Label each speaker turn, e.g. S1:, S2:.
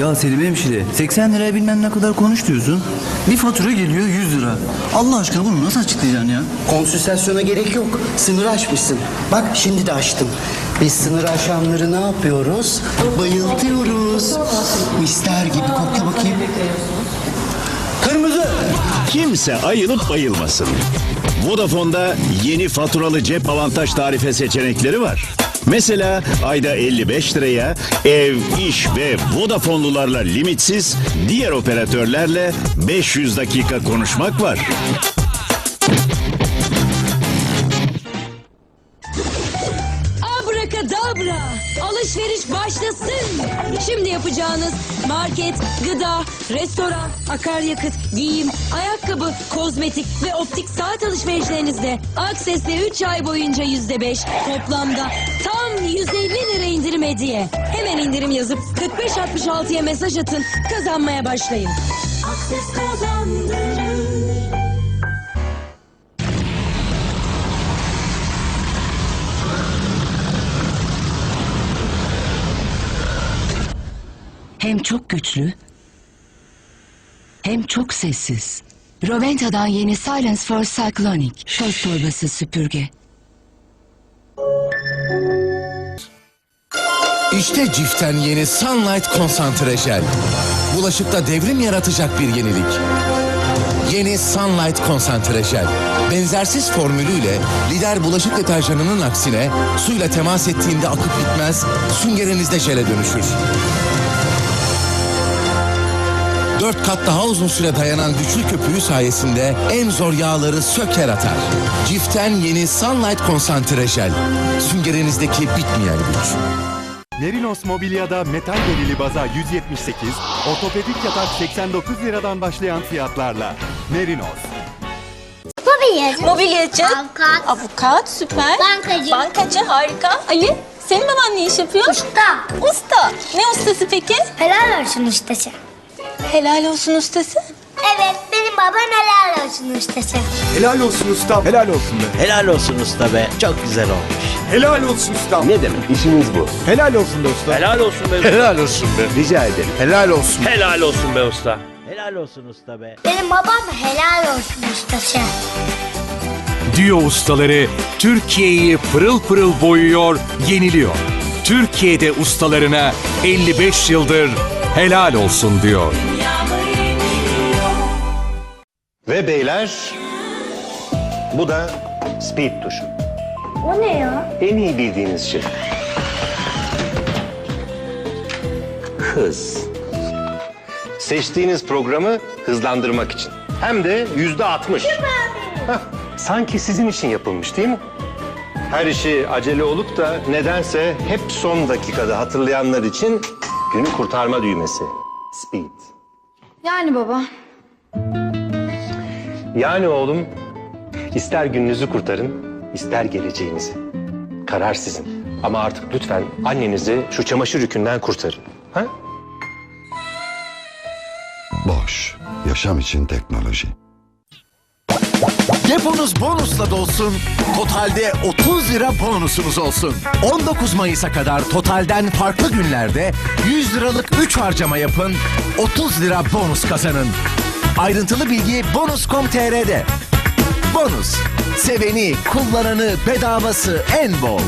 S1: Ya Selim hemşire 80 liraya bilmem ne kadar konuş diyorsun. Bir fatura geliyor 100 lira. Allah aşkına bunu nasıl açıklayacaksın ya?
S2: Konsültasyona gerek yok. Sınırı aşmışsın. Bak şimdi de açtım. Biz sınır aşanları ne yapıyoruz? Bayıltıyoruz. Mister gibi kokla bakayım. Kırmızı.
S3: Kimse ayılıp bayılmasın. Vodafone'da yeni faturalı cep avantaj tarife seçenekleri var. Mesela ayda 55 liraya ev, iş ve Vodafone'lularla limitsiz, diğer operatörlerle 500 dakika konuşmak var.
S4: Abrakadabra! Alışveriş başlasın. Şimdi yapacağınız market, gıda, restoran, akaryakıt, giyim, ayakkabı, kozmetik ve optik saat alışverişlerinizde Akses'te 3 ay boyunca yüzde beş, toplamda tam 150 lira indirim hediye. Hemen indirim yazıp 4566'ya mesaj atın, kazanmaya başlayın. Akses kazandırır.
S5: Hem çok güçlü hem çok sessiz. Roventa'dan yeni Silence for Cyclonic şarj torbası süpürge.
S6: İşte Cif'ten yeni Sunlight Konsantre Jel. Bulaşıkta devrim yaratacak bir yenilik. Yeni Sunlight Konsantre Jel. Benzersiz formülüyle lider bulaşık deterjanının aksine suyla temas ettiğinde akıp gitmez, süngerinizde jele dönüşür. Dört kat daha uzun süre dayanan güçlü köpüğü sayesinde en zor yağları söker atar. Cif'ten yeni Sunlight Konsantre Jel. Süngerinizdeki bitmeyen güç.
S7: Merinos Mobilya'da metal belili baza 178, ortopedik yatak 89 liradan başlayan fiyatlarla. Merinos.
S8: Mobilyacı.
S9: Mobilyacı.
S8: Avukat.
S9: Avukat süper.
S8: Bankacı.
S9: Bankacı harika. Ali senin baban ne iş yapıyor?
S8: Usta.
S9: Usta. Ne ustası peki?
S8: Helal olsun ustası.
S9: Helal olsun ustası.
S8: Evet benim babam helal olsun ustası.
S7: Helal olsun ustam. Helal olsun be.
S10: Helal olsun usta be. Çok güzel olmuş.
S7: Helal olsun ustam.
S10: Ne demek? İşimiz bu.
S7: Helal olsun da usta.
S10: Helal olsun be.
S6: Helal olsun be.
S10: Rica ederim.
S6: Helal olsun.
S10: Helal olsun be usta. Helal olsun usta be.
S8: Benim babam helal olsun ustası.
S11: Diyo ustaları Türkiye'yi pırıl pırıl boyuyor, yeniliyor. Türkiye'de ustalarına 55 yıldır helal olsun diyor.
S12: Ve beyler bu da speed tuşu.
S8: O ne ya?
S12: En iyi bildiğiniz şey. Hız. Seçtiğiniz programı hızlandırmak için. Hem de yüzde altmış. Hah, Sanki sizin için yapılmış değil mi? Her işi acele olup da nedense hep son dakikada hatırlayanlar için günü kurtarma düğmesi. Speed.
S8: Yani baba.
S12: Yani oğlum ister gününüzü kurtarın, ister geleceğinizi. Karar sizin. Ama artık lütfen annenizi şu çamaşır yükünden kurtarın. Ha?
S13: Boş. Yaşam için teknoloji.
S6: Deponuz bonusla dolsun. Totalde 30 lira bonusunuz olsun. 19 Mayıs'a kadar totalden farklı günlerde 100 liralık 3 harcama yapın. 30 lira bonus kazanın. Ayrıntılı bilgi bonus.com.tr'de. Bonus. Seveni, kullananı, bedavası en bol.